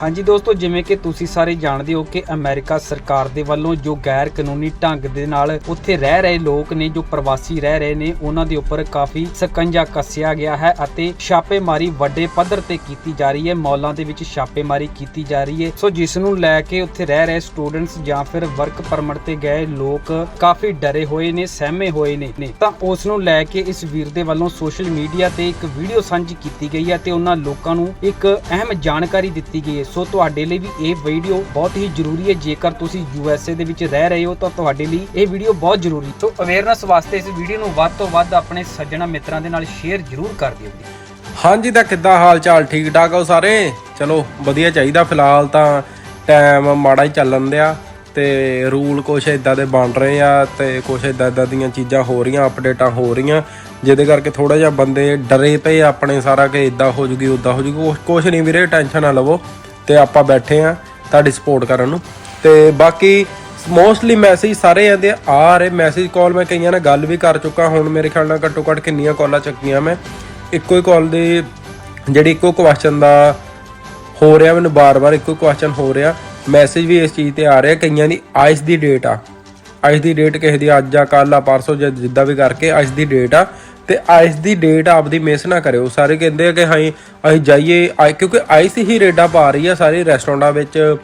ਹਾਂਜੀ ਦੋਸਤੋ, ਜਿਵੇਂ ਕਿ ਤੁਸੀਂ ਸਾਰੇ ਜਾਣਦੇ ਹੋ ਕਿ ਅਮਰੀਕਾ ਸਰਕਾਰ ਦੇ ਵੱਲੋਂ ਜੋ ਗੈਰ ਕਾਨੂੰਨੀ ਢੰਗ ਦੇ ਨਾਲ ਉੱਥੇ ਰਹਿ ਰਹੇ ਲੋਕ ਨੇ, ਜੋ ਪ੍ਰਵਾਸੀ ਰਹਿ ਰਹੇ ਨੇ, ਉਹਨਾਂ ਦੇ ਉੱਪਰ ਕਾਫੀ ਸਕੰਜਾ ਕੱਸਿਆ ਗਿਆ ਹੈ ਅਤੇ ਛਾਪੇਮਾਰੀ ਵੱਡੇ ਪੱਧਰ ਤੇ ਕੀਤੀ ਜਾ ਰਹੀ ਹੈ। ਮੌਲਾਂ ਦੇ ਵਿੱਚ ਛਾਪੇਮਾਰੀ ਕੀਤੀ ਜਾ ਰਹੀ ਹੈ। ਸੋ ਜਿਸ ਨੂੰ ਲੈ ਕੇ ਉੱਥੇ ਰਹਿ ਰਹੇ ਸਟੂਡੈਂਟਸ ਜਾਂ ਫਿਰ ਵਰਕ ਪਰਮਿਟ ਤੇ ਗਏ ਲੋਕ ਕਾਫੀ ਡਰੇ ਹੋਏ ਨੇ, ਸਹਿਮੇ ਹੋਏ ਨੇ ਤਾਂ ਉਸ ਨੂੰ ਲੈ ਕੇ ਇਸ ਵੀਰ ਦੇ ਵੱਲੋਂ ਸੋਸ਼ਲ ਮੀਡੀਆ ਤੇ ਇੱਕ ਵੀਡੀਓ ਸਾਂਝੀ ਕੀਤੀ ਗਈ ਹੈ ਤੇ ਉਹਨਾਂ ਲੋਕਾਂ ਨੂੰ ਇੱਕ ਅਹਿਮ ਜਾਣਕਾਰੀ ਦਿੱਤੀ ਗਈ ਹੈ। ਸੋ ਤੁਹਾਡੇ ਲਈ ਵੀ ਇਹ ਵੀਡੀਓ ਬਹੁਤ ਹੀ ਜ਼ਰੂਰੀ ਹੈ। ਜੇਕਰ ਤੁਸੀਂ ਯੂਐਸਏ ਦੇ ਵਿੱਚ ਰਹਿ ਰਹੇ ਹੋ ਤਾਂ ਤੁਹਾਡੇ ਲਈ ਇਹ ਵੀਡੀਓ ਬਹੁਤ ਜ਼ਰੂਰੀ। ਸੋ ਅਵੇਅਰਨੈਸ ਵਾਸਤੇ ਇਸ ਵੀਡੀਓ ਨੂੰ ਵੱਧ ਤੋਂ ਵੱਧ ਆਪਣੇ ਸੱਜਣਾ ਮਿੱਤਰਾਂ ਦੇ ਨਾਲ ਸ਼ੇਅਰ ਜ਼ਰੂਰ ਕਰ ਦਿਓ। ਜੀ ਹਾਂਜੀ, ਤਾਂ ਕਿੱਦਾਂ ਹਾਲ ਚਾਲ ਠੀਕ ਠਾਕ ਹੋ ਸਾਰੇ? ਚਲੋ, ਵਧੀਆ ਚਾਹੀਦਾ ਫਿਲਹਾਲ ਤਾਂ। ਟਾਈਮ ਮਾੜਾ ਹੀ ਚੱਲਣ ਦਿਆ ਤੇ ਰੂਲ ਕੁਛ ਇਦਾਂ ਦੇ ਬਣ ਰਹੇ ਆ ਤੇ ਕੁਛ ਇਦਾਂ ਇਦਾਂ ਦੀਆਂ ਚੀਜ਼ਾਂ ਹੋ ਰਹੀਆਂ ਅਪਡੇਟਾਂ ਹੋ ਰਹੀਆਂ। ਜਿਹਦੇ ਕਰਕੇ ਥੋੜਾ ਜਿਹਾ ਬੰਦੇ ਡਰੇ ਪਏ ਆਪਣੇ ਸਾਰਾ ਕਿ ਇਦਾਂ ਹੋ ਜੂਗੀ ਉਦਾਂ ਹੋ ਜੂਗੀ। ਕੁਛ ਨਹੀਂ ਵੀਰੇ, ਟੈਨਸ਼ਨ ਨਾ ਲਵੋ। ਤੇ ਆਪਾਂ ਬੈਠੇ ਆ ਤੁਹਾਡੀ ਸਪੋਰਟ ਕਰਨ ਨੂੰ। ਤੇ ਬਾਕੀ ਮੋਸਟਲੀ ਮੈਸੇਜ ਸਾਰੇ ਆਂਦੇ ਆ ਰਹੇ। ਮੈਸੇਜ ਕਾਲ ਮੈਂ ਕਈਆਂ ਨਾਲ ਗੱਲ ਵੀ ਕਰ ਚੁੱਕਾ। ਹੁਣ ਮੇਰੇ ਖਿਆਲ ਨਾਲ ਘੱਟੋ ਘੱਟ ਕਿੰਨੀਆਂ ਕਾਲਾਂ ਚੱਕੀਆਂ ਮੈਂ। ਇੱਕੋ ਹੀ ਕਾਲ ਦੇ ਜਿਹੜੀ ਇੱਕੋ ਕੁਐਸਚਨ ਦਾ ਹੋ ਰਿਹਾ, ਮੈਨੂੰ ਬਾਰ-ਬਾਰ ਇੱਕੋ ਕੁਐਸਚਨ ਹੋ ਰਿਹਾ। ਮੈਸੇਜ ਵੀ ਇਸ ਚੀਜ਼ ਤੇ ਆ ਰਿਹਾ, ਕਈਆਂ ਦੀ ਅੱਜ ਦੀ ਡੇਟ ਆ। ਅੱਜ ਦੀ ਡੇਟ ਕਿਸੇ ਦੀ ਅੱਜ ਆ ਕੱਲ ਆ, ਪਰਸੋਂ ਜਾਂ ਜਿੱਦਾਂ ਵੀ ਕਰਕੇ ਅੱਜ ਦੀ ਡੇਟ ਆ। ਤੇ ਆਈਸ਼ ਦੀ ਡੇਟ ਆਪਦੀ ਮਿਸ ਨਾ ਕਰਿਓ। ਸਾਰੇ ਕਹਿੰਦੇ ਆ ਕਿ ਹਾਂ ਅਸੀਂ ਜਾਈਏ, ਆਈ- ਕਿਉਂਕਿ ਆਈਸ ਹੀ ਰੇਡਾਂ ਪਾ ਰਹੀ ਆ ਸਾਰੇ ਰੈਸਟੋਰੈਂਟਾਂ ਵਿੱਚ।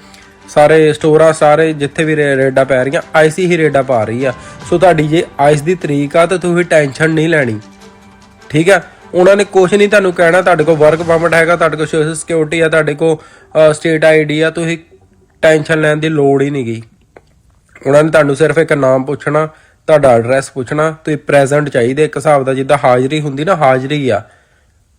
ਸਾਰੇ ਸਟੋਰਾਂ, ਸਾਰੇ ਜਿੱਥੇ ਵੀ ਰੇ- ਰੇਡਾਂ ਪੈ ਰਹੀਆਂ, ਆਈਸ ਹੀ ਰੇਡਾਂ ਪਾ ਰਹੀ ਆ। ਸੋ ਤੁਹਾਡੀ ਜੇ ਆਈਸ ਦੀ ਤਰੀਕ ਆ, ਤਾਂ ਤੁਸੀਂ ਟੈਨਸ਼ਨ ਨਹੀਂ ਲੈਣੀ। ਠੀਕ ਆ? ਉਹਨਾਂ ਨੇ ਕੁਝ ਨਹੀਂ ਤੁਹਾਨੂੰ ਕਹਿਣਾ, ਤੁਹਾਡੇ ਕੋਲ ਵਰਕ ਪਰਮਿਟ ਹੈਗਾ, ਤੁਹਾਡੇ ਕੋਲ ਸੋਸ਼ਲ ਸਿਕਿਉਰਿਟੀ ਆ, ਤੁਹਾਡੇ ਕੋਲ ਸਟੇਟ ਆਈਡੀ ਆ, ਤੁਸੀਂ ਟੈਨਸ਼ਨ ਲੈਣ ਦੀ ਲੋੜ ਹੀ ਨਹੀਂ ਗਈ ਉਹਨਾਂ ਨੇ ਤੁਹਾਨੂੰ ਸਿਰਫ ਇੱਕ ਨਾਮ ਪੁੱਛਣਾ ਤੁਹਾਡਾ ਐਡਰੈਸ ਪੁੱਛਣਾ, ਤੁਸੀਂ ਪ੍ਰੈਜ਼ੈਂਟ ਚਾਹੀਦੇ, ਇੱਕ ਹਿਸਾਬ ਦਾ ਜਿੱਦਾਂ ਹਾਜ਼ਰੀ ਹੁੰਦੀ ਨਾ, ਹਾਜ਼ਰੀ ਆ।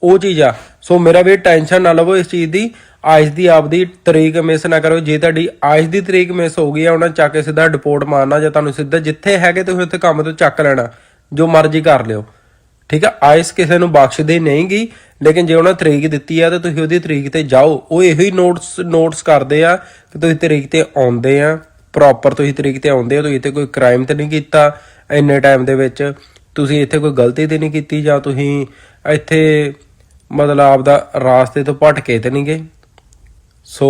ਉਹ ਚੀਜ਼ ਆ। ਸੋ ਮੇਰਾ ਵੀ ਟੈਨਸ਼ਨ ਨਾ ਲਵੋ ਇਸ ਚੀਜ਼ ਦੀ। ਅੱਜ ਦੀ ਆਪਦੀ ਤਰੀਕ ਮਿਸ ਨਾ ਕਰੋ ਜੇ ਤੁਹਾਡੀ ਅੱਜ ਦੀ ਤਰੀਕ ਮਿਸ ਹੋ ਗਈ ਆ, ਉਹਨਾਂ ਚੱਕ ਕੇ ਸਿੱਧਾ ਰਿਪੋਰਟ ਮਾਰਨਾ ਜਾਂ ਤੁਹਾਨੂੰ ਸਿੱਧਾ ਜਿੱਥੇ ਹੈਗੇ ਤੁਸੀਂ ਉੱਥੇ ਕੰਮ ਤੋਂ ਚੱਕ ਲੈਣਾ, ਜੋ ਮਰਜ਼ੀ ਕਰ ਲਿਓ। ਠੀਕ ਆ? ਆਇਸ ਕਿਸੇ ਨੂੰ ਬਖਸ਼ਦੇ ਨਹੀਂ ਗਈ ਲੇਕਿਨ ਜੇ ਉਹਨਾਂ ਤਰੀਕ ਦਿੱਤੀ ਆ, ਤਾਂ ਤੁਸੀਂ ਉਹਦੀ ਤਰੀਕ ਤੇ ਜਾਓ। ਉਹ ਇਹੋ ਹੀ ਨੋਟਸ ਨੋਟਸ ਕਰਦੇ ਆ ਕਿ ਤੁਸੀਂ ਤਰੀਕ ਤੇ ਆਉਂਦੇ ਆ। ਪ੍ਰੋਪਰ ਤੁਸੀਂ ਤਰੀਕ ਤੇ ਆਉਂਦੇ ਹੋ, ਤੁਸੀਂ ਇੱਥੇ ਕੋਈ ਕ੍ਰਾਈਮ ਤੇ ਨਹੀਂ ਕੀਤਾ, ਇੰਨੇ ਟਾਈਮ ਦੇ ਵਿੱਚ। ਤੁਸੀਂ ਇੱਥੇ ਕੋਈ ਗਲਤੀ ਤੇ ਨਹੀਂ ਕੀਤੀ ਜਾਂ ਤੁਸੀਂ ਇੱਥੇ ਮਤਲਬ ਆਪਦਾ ਰਾਸਤੇ ਤੋਂ ਭਟਕੇ ਤੇ ਨਹੀਂ ਗਏ। ਸੋ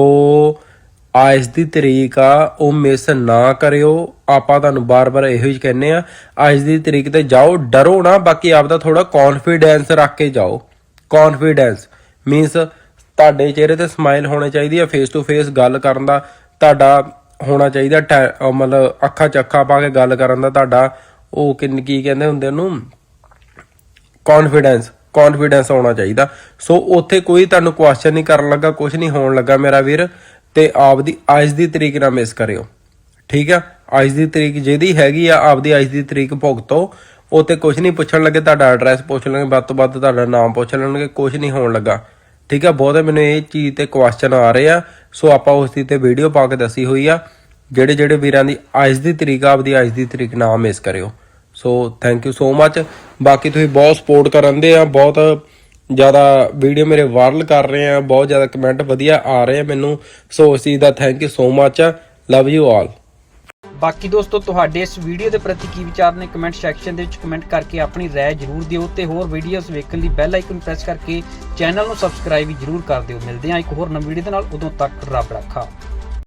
ਅੱਜ ਦੀ ਤਰੀਕ ਆ, ਉਹ ਮਿਸ ਨਾ ਕਰਿਓ। ਆਪਾਂ ਤੁਹਾਨੂੰ ਬਾਰ-ਬਾਰ ਇਹੋ ਹੀ ਕਹਿੰਨੇ ਆ ਅੱਜ ਦੀ ਤਰੀਕ ਤੇ ਜਾਓ, ਡਰੋ ਨਾ, ਬਾਕੀ ਆਪਦਾ ਥੋੜਾ ਕੌਨਫੀਡੈਂਸ ਰੱਖ ਕੇ ਜਾਓ। ਕੌਨਫੀਡੈਂਸ ਮੀਨਸ ਤੁਹਾਡੇ ਚਿਹਰੇ ਤੇ ਸਮਾਈਲ ਹੋਣੀ ਚਾਹੀਦੀ ਹੈ ਫੇਸ ਟੂ ਫੇਸ ਗੱਲ ਕਰਨ ਦਾ। ਤੁਹਾਡਾ ਹੋਣਾ ਚਾਹੀਦਾ ਮਤਲਬ ਅੱਖਾਂ 'ਚ ਪਾ ਕੇ ਗੱਲ ਕਰਨ ਦਾ ਤੁਹਾਡਾ, ਉਹ ਕਿੰਨ, ਕੀ ਕਹਿੰਦੇ ਹੁੰਦੇ ਉਹਨੂੰ? ਕੌਨਫੀਡੈਂਸ ਕੌਨਫੀਡੈਂਸ ਆਉਣਾ ਚਾਹੀਦਾ। ਸੋ ਉੱਥੇ ਕੋਈ ਤੁਹਾਨੂੰ ਕੁਐਸਚਨ ਨਹੀਂ ਕਰਨ ਲੱਗਾ ਕੁਝ ਨਹੀਂ ਹੋਣ ਲੱਗਾ ਮੇਰਾ ਵੀਰ, ਤੇ ਆਪ ਦੀ ਅੱਜ ਦੀ ਤਰੀਕ ਨਾ ਮਿਸ ਕਰਿਓ। ਠੀਕ ਆ? ਅੱਜ ਦੀ ਤਰੀਕ ਜਿਹਦੀ ਹੈਗੀ ਆ, ਆਪਦੀ ਅੱਜ ਦੀ ਤਰੀਕ ਭੁਗਤੋ। ਉੱਥੇ ਕੁਝ ਨਹੀਂ ਪੁੱਛਣ ਲੱਗੇ, ਤੁਹਾਡਾ ਐਡਰੈਸ ਪੁੱਛ ਲੈਣਗੇ, ਵੱਧ ਤੋਂ ਵੱਧ ਤੁਹਾਡਾ ਨਾਮ ਪੁੱਛ ਲੈਣਗੇ ਕੁਝ ਨਹੀਂ ਹੋਣ ਲੱਗਾ। ਠੀਕ ਆ? ਬਹੁਤੇ ਮੈਨੂੰ ਇਹ ਚੀਜ਼ ਤੇ ਕੁਐਸਚਨ ਆ ਰਹੇ ਆ। ਸੋ ਆਪਾਂ ਉਸ ਦੀ ਤੇ ਵੀਡੀਓ ਪਾ ਕੇ ਦੱਸੀ ਹੋਈ ਆ, ਜਿਹੜੇ ਜਿਹੜੇ ਵੀਰਾਂ ਦੀ ਅੱਜ ਦੀ ਤਰੀਕ ਆ, ਆਪਦੀ ਅੱਜ ਦੀ ਤਰੀਕ ਨਾ ਮਿਸ ਕਰਿਓ। ਸੋ ਥੈਂਕ ਯੂ ਸੋ ਮੱਚ ਬਾਕੀ ਤੁਸੀਂ ਬਹੁਤ ਸਪੋਰਟ ਕਰਨ ਦੇ ਆ, ਬਹੁਤ ਜ਼ਿਆਦਾ ਵੀਡੀਓ ਮੇਰੇ ਵਾਇਰਲ ਕਰ ਰਹੇ ਆ, ਬਹੁਤ ਜ਼ਿਆਦਾ ਕਮੈਂਟ ਵਧੀਆ ਆ ਰਹੇ ਆ ਮੈਨੂੰ। ਸੋ ਉਸ ਚੀਜ਼ ਦਾ thank you so much love you all ਬਾਕੀ ਦੋਸਤੋ, ਤੁਹਾਡੇ ਇਸ ਵੀਡੀਓ ਦੇ ਪ੍ਰਤੀ ਕੀ ਵਿਚਾਰ ਨੇ ਕਮੈਂਟ ਸੈਕਸ਼ਨ ਦੇ ਵਿੱਚ ਕਮੈਂਟ ਕਰਕੇ ਆਪਣੀ ਰਾਏ ਜ਼ਰੂਰ ਦਿਓ ਤੇ ਹੋਰ ਵੀਡੀਓਜ਼ ਵੇਖਣ ਲਈ ਬੈਲ ਆਈਕਨ ਪ੍ਰੈਸ ਕਰਕੇ ਚੈਨਲ ਨੂੰ ਸਬਸਕ੍ਰਾਈਬ ਵੀ ਜ਼ਰੂਰ ਕਰ ਦਿਓ। ਮਿਲਦੇ ਹਾਂ ਇੱਕ ਹੋਰ ਨਵੀਂ ਵੀਡੀਓ ਦੇ ਨਾਲ, ਉਦੋਂ ਤੱਕ ਰੱਬ ਰੱਖਾ।